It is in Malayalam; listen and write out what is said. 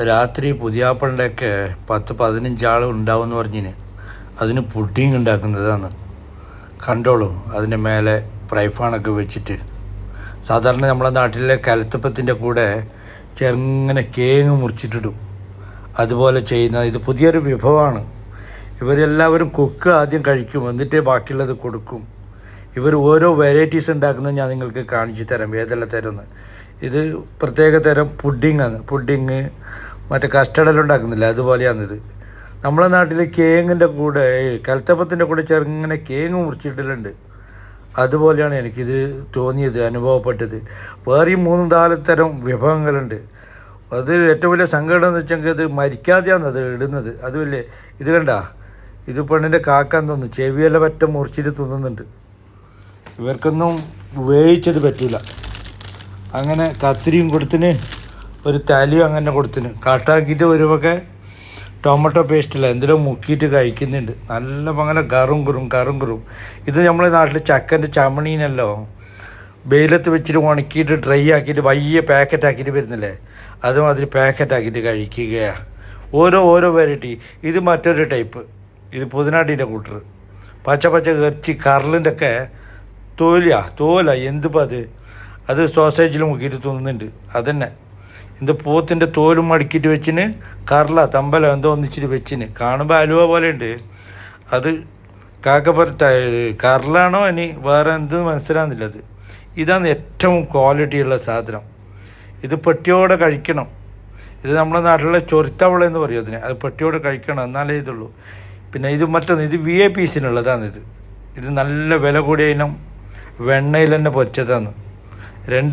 രാത്രി പുതിയാപ്പളിന്റെയൊക്കെ പത്ത് പതിനഞ്ചാൾ ഉണ്ടാവും എന്ന് പറഞ്ഞിന്. അതിന് പുഡിങ് ഉണ്ടാക്കുന്നതാണ്. കണ്ടോളൂ അതിന്റെ മേലെ പ്രൈഫാണൊക്കെ വെച്ചിട്ട്. സാധാരണ നമ്മളെ നാട്ടിലെ കലത്തപ്പത്തിന്റെ കൂടെ ചെറുങ്ങനെ കേങ്ങ് മുറിച്ചിട്ടിടും. അതുപോലെ ചെയ്യുന്ന ഇത് പുതിയൊരു വിഭവമാണ്. ഇവരെല്ലാവരും കുക്ക് ആദ്യം കഴിക്കും എന്നിട്ടേ ബാക്കിയുള്ളത് കൊടുക്കും. ഇവർ ഓരോ വെറൈറ്റീസ് ഉണ്ടാക്കുന്നത് ഞാൻ നിങ്ങൾക്ക് കാണിച്ചു തരാം ഏതെല്ലാം തരുമെന്ന്. ഇത് പ്രത്യേക തരം പുഡിങ്ങാണ് പുഡിങ് മറ്റേ കസ്റ്റർഡെല്ലാം ഉണ്ടാക്കുന്നില്ല? അതുപോലെയാണിത് നമ്മളെ നാട്ടിൽ കേങ്ങിന്റെ കൂടെ കൽത്തപ്പത്തിന്റെ കൂടെ ചെറുങ്ങനെ കേങ്ങ് മുറിച്ചിടലുണ്ട്. അതുപോലെയാണ് എനിക്കിത് തോന്നിയത് അനുഭവപ്പെട്ടത്. വേറെയും മൂന്നും നാല് തരം വിഭവങ്ങളുണ്ട്. അത് ഏറ്റവും വലിയ സങ്കടം എന്ന് വെച്ചെങ്കിൽ അത് മരിക്കാതെയാണ് അത് ഇടുന്നത്. അതുമല്ലേ ഇത് കണ്ട? ഇത് പെണ്ണിന്റെ കാക്കാൻ തോന്നും ചെവിയെല്ലാം പറ്റ മുറിച്ചിട്ട് തിന്നുന്നുണ്ട്. ഇവർക്കൊന്നും വേവിച്ചത് പറ്റില്ല അങ്ങനെ കത്തിരിയും കൊടുത്തിന് ഒരു തലിയും അങ്ങനെ കൊടുത്തിന്. കാട്ടാക്കിയിട്ട് വരുമൊക്കെ ടൊമാറ്റോ പേസ്റ്റില്ല എന്തിനോ മുക്കിയിട്ട് കഴിക്കുന്നുണ്ട്. നല്ല അങ്ങനെ കറും കുറും കറും കുറും ഇത് നമ്മളെ നാട്ടിൽ ചക്കന്റെ ചമണീനല്ലോ. വെയിലത്ത് വെച്ചിട്ട് ഉണക്കിയിട്ട് ഡ്രൈ ആക്കിയിട്ട് വലിയ പാക്കറ്റ് ആക്കിയിട്ട് വരുന്നില്ലേ? അതുമാതിരി പാക്കറ്റ് ആക്കിയിട്ട് കഴിക്കുകയാണ് ഓരോ ഓരോ വെറൈറ്റി ഇത് മറ്റൊരു ടൈപ്പ് ഇത് പുതിനാട്ടിന്റെ കൂട്ടർ. പച്ച പച്ച ഇറച്ചി കറലിന്റെ ഒക്കെ തോലിയാ തോല. എന്തിപ്പോൾ അത്? അത് സോസേജിൽ മുക്കിയിട്ട് തിന്നുന്നുണ്ട്. അതന്നെ. എന്ത് പൂത്തിന്റെ തോലും അടുക്കിയിട്ട് വെച്ചിന് കറല തമ്പല എന്തോ ഒന്നിച്ചിട്ട് വെച്ചിന്. കാണുമ്പോൾ അലുവ പോലെ ഉണ്ട്. അത് കാക്കപ്പുറത്ത കറലാണോ ഇനി വേറെ എന്ത് മനസ്സിലാകുന്നില്ല അത്. ഇതാണ് ഏറ്റവും ക്വാളിറ്റിയുള്ള സാധനം. ഇത് പെട്ടിയോടെ കഴിക്കണം. ഇത് നമ്മുടെ നാട്ടിലെ ചൊരുത്തവള എന്ന് പറയും അതിനെ. അത് പെട്ടിയോടെ കഴിക്കണം എന്നാലേ ഇതുള്ളൂ. പിന്നെ ഇത് മറ്റൊന്ന് ഇത് വി ഐ പീസിനുള്ളതാണ് ഇത് ഇത് നല്ല വില കൂടിയ ഇനം വെണ്ണയിൽ തന്നെ പൊരിച്ചതാണ്. രണ്ട്